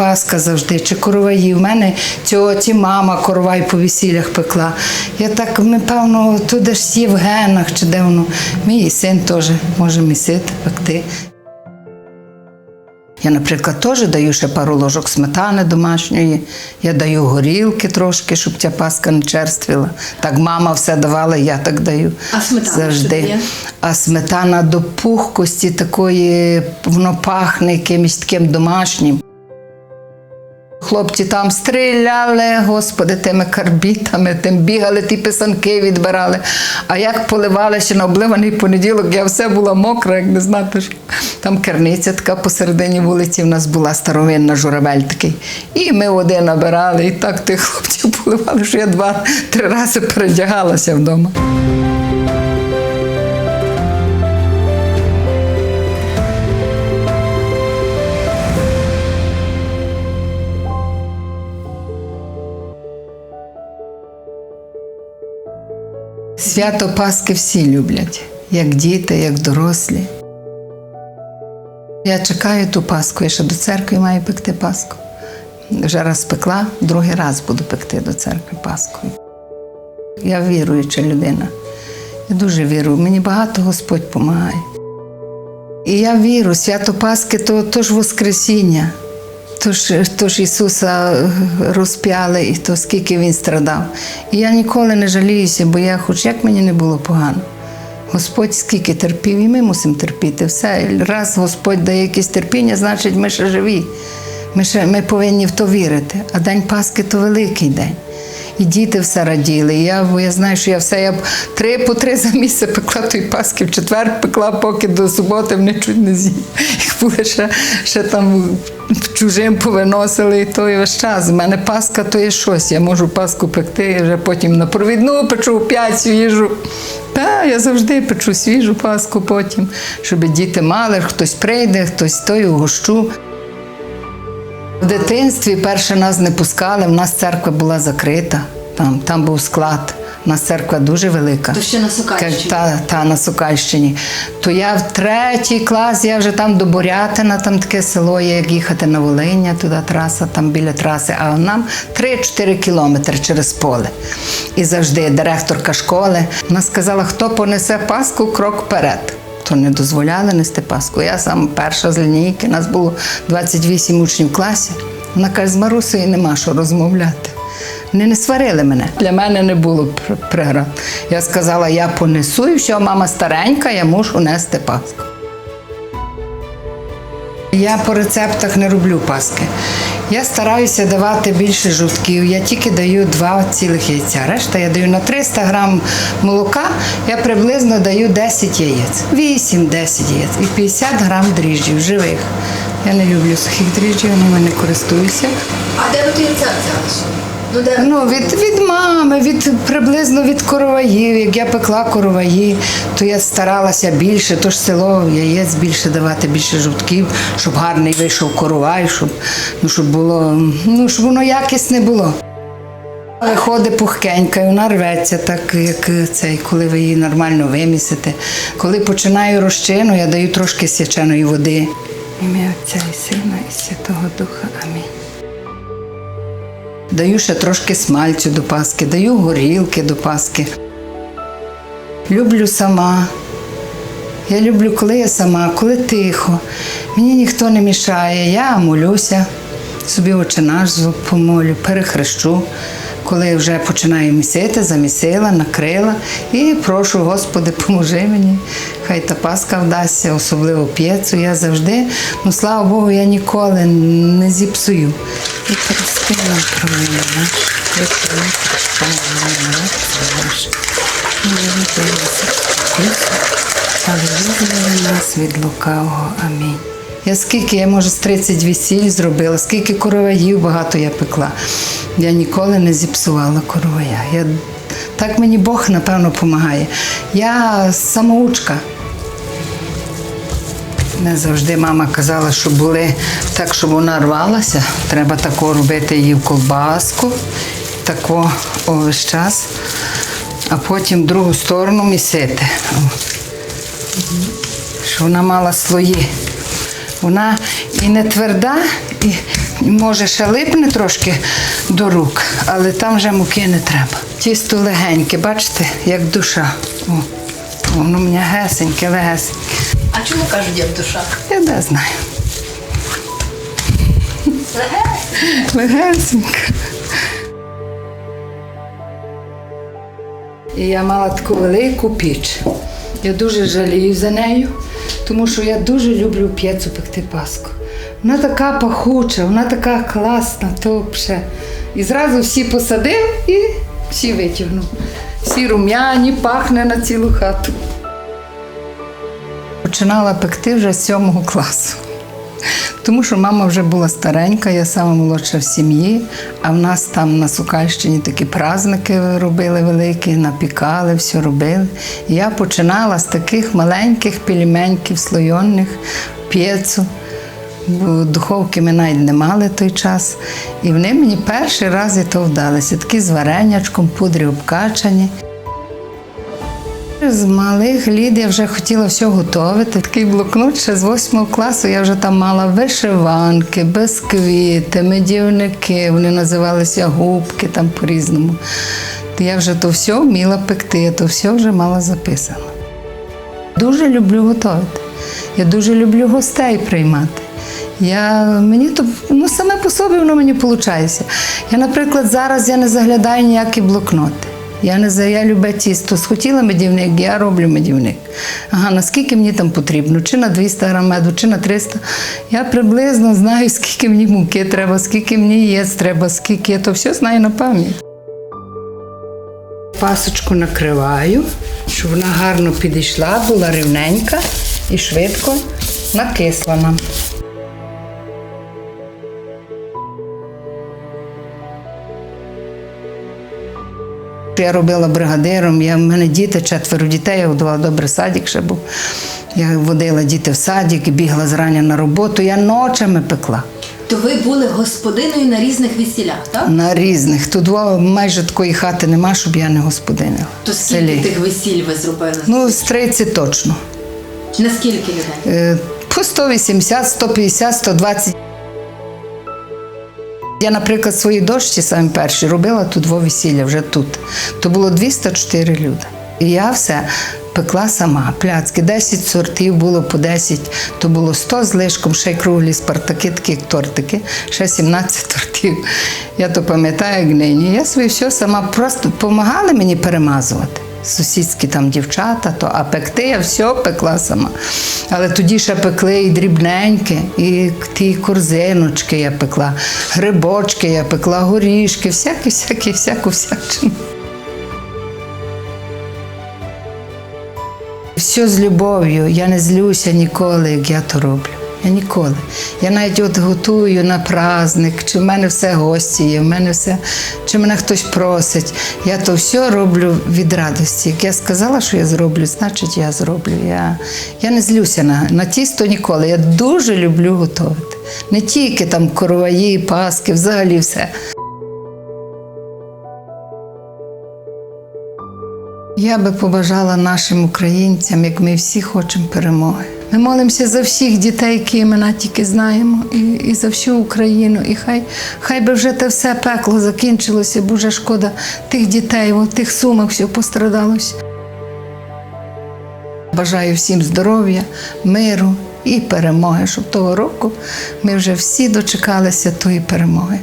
паска завжди, чи короваї. У мене тьоті, мама коровай по весіллях пекла. Я так, напевно, туди ж є в генах, чи де воно. Мій син теж може місити, пекти. Я, наприклад, теж даю ще пару ложок сметани домашньої. Я даю горілки трошки, щоб ця паска не черствіла. Так мама все давала, я так даю. А сметана завжди. що? А сметана до пухкості такої, воно пахне якимось таким домашнім. Хлопці там стріляли, господи, тими карбітами, тим бігали, ті писанки відбирали. А як поливали ще на обливаний понеділок, я все була мокра, як не знати. Там керниця така посередині вулиці в нас була старовинна журавель такий. І ми води набирали, і так тих хлопців поливали, що я два-три рази передягалася вдома. Свято Пасхи всі люблять, як діти, як дорослі. Я чекаю ту Пасху, я ще до церкви маю пекти Пасху. Вже раз пекла, другий раз буду пекти до церкви Пасху. Я віруюча людина. Я дуже вірую. Мені багато Господь допомагає. І я віру, свято Пасхи то, то ж Воскресіння. То ж, то ж Ісуса е, розп'яли, і то скільки Він страдав. І я ніколи не жаліюся, бо я, хоч як мені не було погано. Господь скільки терпів, і ми мусимо терпіти. Все. Раз Господь дає якесь терпіння, значить ми ще живі. Ми, ще, ми повинні в то вірити. А День Пасхи то великий день. І діти все раділи. Я, бо я знаю, що я все я б три по три за місяць пекла той Пасхи, в четвер пекла, поки до суботи вони чуть не з'їли. Їх були ще, ще там чужим повиносили, і то весь час. У мене Пасха то є щось. Я можу Пасху пекти, і вже потім на провідну печу п'ять свіжу. Та, я завжди печу свіжу Пасху потім, щоб діти мали, хтось прийде, хтось той угощу. В дитинстві перше нас не пускали, в нас церква була закрита, там, там був склад. У нас церква дуже велика. То ще на Сокальщині? Та, та на Сокальщині. То я в третій клас, я вже там до Борятина, там таке село є, як їхати на Волиня, туди траса, там біля траси, а нам 3-4 кілометри через поле. І завжди директорка школи вона сказала, хто понесе паску, крок вперед. То не дозволяли нести паску. Я сам перша з лінійки, нас було 28 учнів в класі. Вона каже, з Марусою нема що розмовляти. Вони не сварили мене. Для мене не було пр- преград. Я сказала, я понесу, і все, мама старенька, я мушу нести паску. Я по рецептах не роблю паски. Я стараюся давати більше жовтків. Я тільки даю два цілих яйця. Решта я даю на 300 грам молока, я приблизно даю 10 яєць. 8-10 яєць і 50 грам дріжджів живих. Я не люблю сухих дріжджів, ними не користуюся. А де ви рецепт взяли? Ну, Ну, від, від мами, від приблизно від короваїв. Як я пекла короваї, то я старалася більше, то ж село яєць більше давати, більше жовтків, щоб гарний вийшов коровай, щоб, ну, щоб було, ну, щоб воно якісне було. Виходить пухкенька, і вона рветься, так як цей, коли ви її нормально вимісите. Коли починаю розчину, я даю трошки свяченої води. Ім'я Отця і Сина і Святого Духа. Амінь. Даю ще трошки смальцю до паски, даю горілки до паски. Люблю сама. Я люблю, коли я сама, коли тихо. Мені ніхто не мішає. Я молюся, собі очі помолю, перехрещу. Коли вже починаю місити, замісила, накрила і прошу, Господи, поможи мені. Хай та паска вдасться, особливо п'єцу. Я завжди, ну слава Богу, я ніколи не зіпсую. І прости нам провину наш, виконай, але визволи нас від лукавого. Амінь. Я скільки, я може з 30 весіль зробила, скільки короваїв багато я пекла. Я ніколи не зіпсувала коровая. Я, так мені Бог, напевно, допомагає. Я самоучка. Не завжди мама казала, що були так, щоб вона рвалася. Треба тако робити її в колбаску, тако увесь час, а потім другу сторону місити. О. Щоб вона мала слої. Вона і не тверда, і може ще липне трошки до рук, але там вже муки не треба. Тісто легеньке, бачите, як душа. О, воно в мене гесеньке, легесеньке. А чому кажуть, як душа? Я не знаю. Легесенько. І я мала таку велику піч. Я дуже жалію за нею, тому що я дуже люблю п'єцу пекти паску. Вона така пахуча, вона така класна, то вже. І зразу всі посадив і всі витягнув. Всі рум'яні, пахне на цілу хату. Починала пекти вже з сьомого класу. Тому що мама вже була старенька, я сама молодша в сім'ї, а в нас там на Сукальщині такі праздники робили великі, напікали, все робили. Я починала з таких маленьких пельменьків, слойонних, п'єцу. Бо духовки ми навіть не мали той час. І вони мені перший раз і то вдалося. Такі з варенячком, пудрі обкачані. З малих літ я вже хотіла все готувати. Такий блокнот ще з восьмого класу я вже там мала вишиванки, безквіти, медівники, вони називалися губки там по-різному. Я вже то все вміла пекти, я то все вже мала записано. Дуже люблю готувати. Я дуже люблю гостей приймати. Я, мені то ну, саме по собі воно мені виходить. Я, наприклад, зараз я не заглядаю ніякі блокноти. Я не за я любе тісто. Схотіла медівник, я роблю медівник. Ага, наскільки мені там потрібно? Чи на 200 грам меду, чи на 300. Я приблизно знаю, скільки мені муки треба, скільки мені єсть треба, скільки я то все знаю на пам'ять. Пасочку накриваю, щоб вона гарно підійшла, була рівненька і швидко накисла нам. Я робила бригадиром, я, в мене діти, четверо дітей, я годувала добре садик ще був. Я водила діти в садик, бігла зрання на роботу, я ночами пекла. То ви були господиною на різних весілях, так? На різних. Тут майже такої хати нема, щоб я не господинила. То скільки селі. тих весіль ви зробили? Ну, з 30 точно. На скільки людей? Е, По 180, 150, 120. Я, наприклад, свої дощі самі перші робила тут во весілля, вже тут. То було 204 люди. І я все пекла сама. Пляцки, 10 сортів було по 10, то було 100 з лишком, ще й круглі спартаки, такі тортики, ще 17 тортів. Я то пам'ятаю, як нині. Я своє все сама просто допомагали мені перемазувати. Сусідські там дівчата, то, а пекти я все пекла сама. Але тоді ще пекли і дрібненьке, і ті корзиночки я пекла, грибочки я пекла, горішки, всякі, всякі, всяку всячину. Все з любов'ю. Я не злюся ніколи, як я то роблю. Я ніколи. Я навіть от готую на праздник, чи в мене все гості є, в мене все, чи мене хтось просить. Я то все роблю від радості. Як я сказала, що я зроблю, значить я зроблю. Я, я не злюся на, на тісто ніколи. Я дуже люблю готувати. Не тільки там короваї, паски, взагалі все. Я би побажала нашим українцям, як ми всі хочемо перемоги. Ми молимося за всіх дітей, які імена тільки знаємо, і, і за всю Україну. І хай, хай би вже те все пекло закінчилося, бо вже шкода тих дітей, в тих сумах все пострадалося. Бажаю всім здоров'я, миру і перемоги, щоб того року ми вже всі дочекалися тої перемоги.